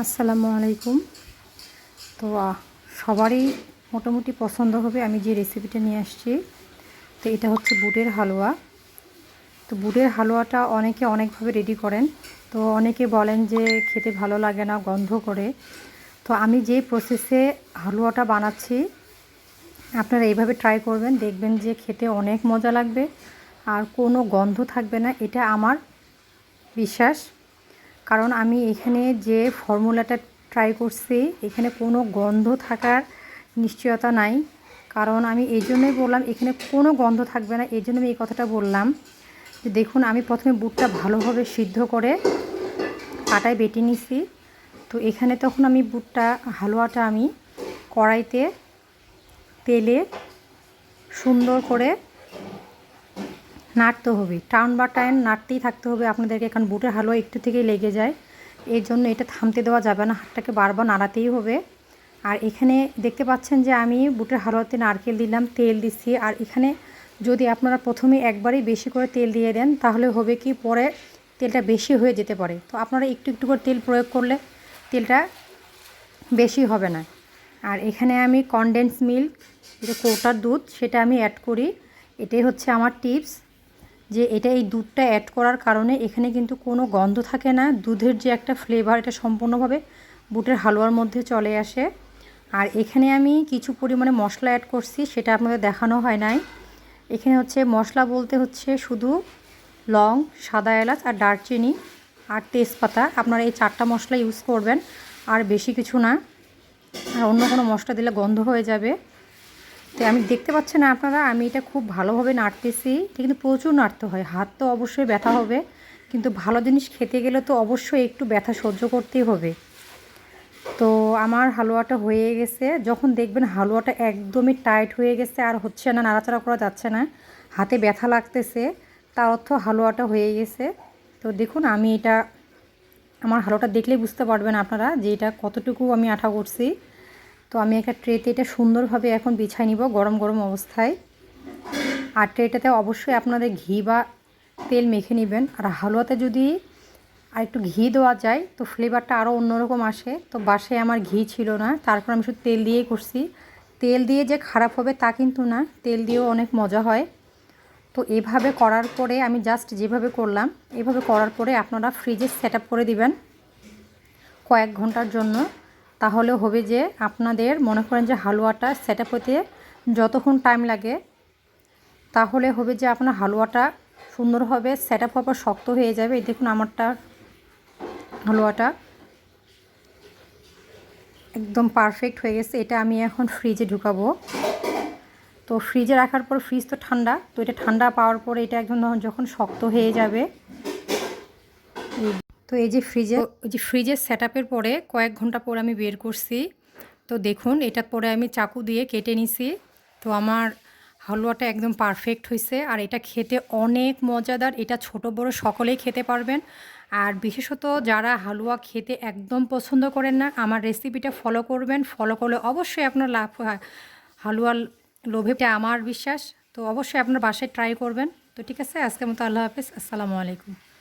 আসসালামু আলাইকুম। তো সবারই মোটামুটি পছন্দ হবে আমি যে রেসিপিটা নিয়ে আসছি। তো, এটা হচ্ছে বুটের হালুয়া। তো, বুটের হালুয়াটা অনেকে অনেকভাবে রেডি করেন। তো, অনেকে বলেন যে খেতে ভালো লাগে না, গন্ধ করে। তো, আমি যে প্রসেসে হালুয়াটা বানাচ্ছি, আপনারা এইভাবে ট্রাই করবেন, দেখবেন যে খেতে অনেক মজা লাগবে। আর কোনো গন্ধ থাকবে না, এটা আমার বিশ্বাস। কারণ আমি এখানে যে ফর্মুলাটা ট্রাই করছি, এখানে কোনো গন্ধ থাকার নিশ্চয়তা নাই। কারণ আমি এই জন্যই বললাম, এখানে কোনো গন্ধ থাকবে না, এই জন্য আমি এই কথাটা বললাম। যে দেখুন, আমি প্রথমে বুটটা ভালোভাবে সিদ্ধ করে কাটায় বেটে নিছি। তো এখানে তখন আমি বুটটা, হালুয়াটা আমি কড়াইতে তেলে সুন্দর করে নাড়তে হবে। টাউন বা টাইম নাড়তেই থাকতে হবে। আপনাদেরকে কারণ বুটের হালুয়া একটু থেকেই লেগে যায়। এর জন্য এটা থামতে দেওয়া যাবে না, হাতটাকে বারবার নাড়াতেই হবে। আর এখানে দেখতে পাচ্ছেন যে আমি বুটের হালুয়াতে নারকেল দিলাম, তেল দিচ্ছি। আর এখানে যদি আপনারা প্রথমে একবারেই বেশি করে তেল দিয়ে দেন, তাহলে হবে কি পরে তেলটা বেশি হয়ে যেতে পারে। তো আপনারা একটু একটু করে তেল প্রয়োগ করলে তেলটা বেশি হবে না। আর এখানে আমি কনডেন্স মিল্ক যেটা কৌটার দুধ, সেটা আমি অ্যাড করি। এটাই হচ্ছে আমার টিপস যে এটা এই দুধটা অ্যাড করার কারণে এখানে কিন্তু কোনো গন্ধ থাকে না। দুধের যে একটা ফ্লেভার এটা সম্পূর্ণভাবে বুটের হালুয়ার মধ্যে চলে আসে। আর এখানে আমি কিছু পরিমাণে মশলা অ্যাড করছি, সেটা আপনাদের দেখানো হয় নাই। এখানে হচ্ছে মশলা বলতে হচ্ছে শুধু লং, সাদা এলাচ আর দারচিনি আর তেজপাতা। আপনারা এই চারটা মশলা ইউজ করবেন, আর বেশি কিছু না। আর অন্য কোনো মশলা দিলে গন্ধ হয়ে যাবে। তো আমি দেখতে পাচ্ছেন না আপনারা, আমি এটা খুব ভালোভাবে নাড়তেছি। কিন্তু প্রচুর নাড়তে হয়, হাত তো অবশ্যই ব্যথা হবে। কিন্তু ভালো জিনিস খেতে গেলে তো অবশ্যই একটু ব্যথা সহ্য করতেই হবে। তো আমার হালুয়াটা হয়ে গেছে, যখন দেখবেন হালুয়াটা একদমই টাইট হয়ে গেছে, আর হচ্ছে না, নাড়াচাড়া করা যাচ্ছে না, হাতে ব্যথা লাগতেছে, তার অর্থ হালুয়াটা হয়ে গেছে। তো দেখুন, আমি এটা, আমার হালুয়াটা দেখলেই বুঝতে পারবেন আপনারা যে এটা কতটুকু আমি আঠা করছি। তো আমি একটা ট্রেতে এটা সুন্দরভাবে এখন বিছাই নিব গরম গরম অবস্থায়। আর ট্রেটাতে অবশ্যই আপনাদের ঘি বা তেল মেখে নেবেন। আর হালুয়াতে যদি আর একটু ঘি দেওয়া যায়, তো ফ্লেভারটা আরও অন্যরকম আসে। তো বাসায় আমার ঘি ছিল না, তারপর আমি শুধু তেল দিয়েই করছি। তেল দিয়ে যে খারাপ হবে তা কিন্তু না, তেল দিয়েও অনেক মজা হয়। তো এভাবে করার পরে আমি জাস্ট যেভাবে করলাম, এভাবে করার পরে আপনারা ফ্রিজে সেট করে দিবেন কয়েক ঘণ্টার জন্য। তাহলে হবে যে আপনাদের মনে করেন যে হালুয়াটা সেট আপ হতে যতক্ষণ টাইম লাগে, তাহলে হবে যে আপনার হালুয়াটা সুন্দর হবে সেট আপ হওয়ার শক্ত হয়ে যাবে। এই দেখুন আমারটা হালুয়াটা একদম পারফেক্ট হয়ে গেছে। এটা আমি এখন ফ্রিজে ঢুকাবো। তো ফ্রিজে রাখার পর ফ্রিজ তো ঠান্ডা, তো এটা ঠান্ডা পাওয়ার পর এটা একদম যখন শক্ত হয়ে যাবে তো এই যে ফ্রিজে ওই যে ফ্রিজের সেট পরে কয়েক ঘণ্টা পরে আমি বের করছি। তো দেখুন, এটার পরে আমি চাকু দিয়ে কেটে নিছি। তো আমার হালুয়াটা একদম পারফেক্ট হয়েছে আর এটা খেতে অনেক মজাদার। এটা ছোট, বড় সকলেই খেতে পারবেন। আর বিশেষত যারা হালুয়া খেতে একদম পছন্দ করেন না, আমার রেসিপিটা ফলো করবেন। ফলো করলে অবশ্যই আপনার লাভ হয়। হালুয়া লোভেটা আমার বিশ্বাস। তো অবশ্যই আপনার বাসায় ট্রাই করবেন। তো ঠিক আছে, আজকের মতো আল্লাহ হাফেজ। আসসালামু আলাইকুম।